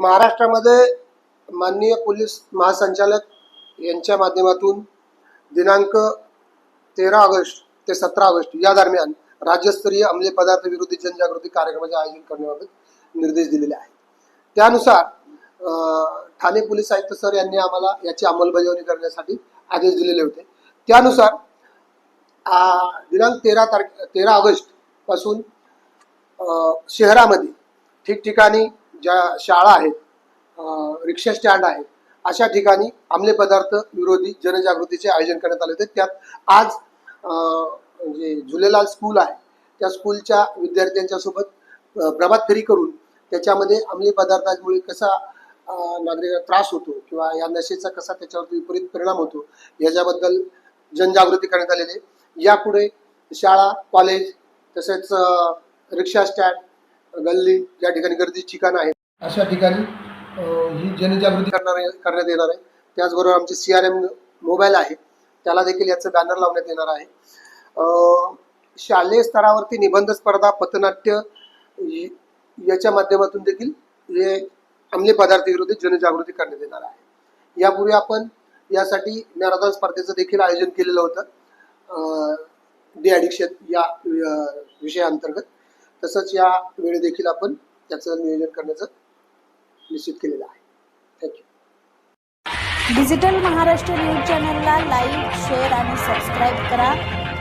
महाराष्ट्रामध्ये माननीय पोलीस महासंचालक यांच्या माध्यमातून दिनांक तेरा ऑगस्ट ते सतरा ऑगस्ट या दरम्यान राज्यस्तरीय अंमली पदार्थ विरोधी जनजागृती कार्यक्रमाचे आयोजन करण्याबाबत निर्देश दिलेले आहेत. त्यानुसार ठाणे पोलीस आयुक्त सर यांनी आम्हाला याची अंमलबजावणी करण्यासाठी आदेश दिलेले होते. त्यानुसार दिनांक तेरा तारखे तेरा ऑगस्टपासून शहरामध्ये ठिकठिकाणी ज्या शाळा आहेत रिक्षा स्टँड आहेत अशा ठिकाणी अंमली पदार्थ विरोधी जनजागृतीचे आयोजन करण्यात आले होते. त्यात आज जे म्हणजे झुलेलाल स्कूल आहे. त्या स्कूलच्या विद्यार्थ्यांच्या सोबत प्रभात फेरी करून त्याच्यामध्ये अंमली पदार्थांमुळे कसा नागरिकांना त्रास होतो किंवा या नशेचा कसा त्याच्यावरती विपरीत परिणाम होतो याच्याबद्दल जनजागृती करण्यात आलेली आहे. यापुढे शाळा कॉलेज तसेच रिक्षा स्टँड गल्ली ज्या ठिकाणी गर्दी ठिकाणं आहेत. अशा ठिकाणी ही जनजागृती करणार करण्यात येणार आहे. त्याचबरोबर आमचे सी आर एम मोबाईल आहे. त्याला देखील याचं बॅनर लावण्यात येणार आहे. शालेय स्तरावरती निबंध स्पर्धा पथनाट्य याच्या माध्यमातून देखील हे अंमली पदार्थ विरोधी जनजागृती करण्यात येणार आहे. यापूर्वी आपण यासाठी मॅरेथॉन स्पर्धेचं देखील आयोजन केलेलं होतं. डी ॲडिक्शन या विषयाअंतर्गत. तसंच या वेळी देखील आपण त्याचं नियोजन करण्याचं निश्चित केलेला आहे. Thank you digital Maharashtra news चॅनलला लाईक शेअर आणि सबस्क्राईब करा.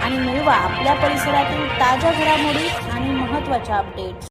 आणि मिळवा आपल्या परिसरातील ताज्या घडामोडी आणि महत्त्वाच्या अपडेट्स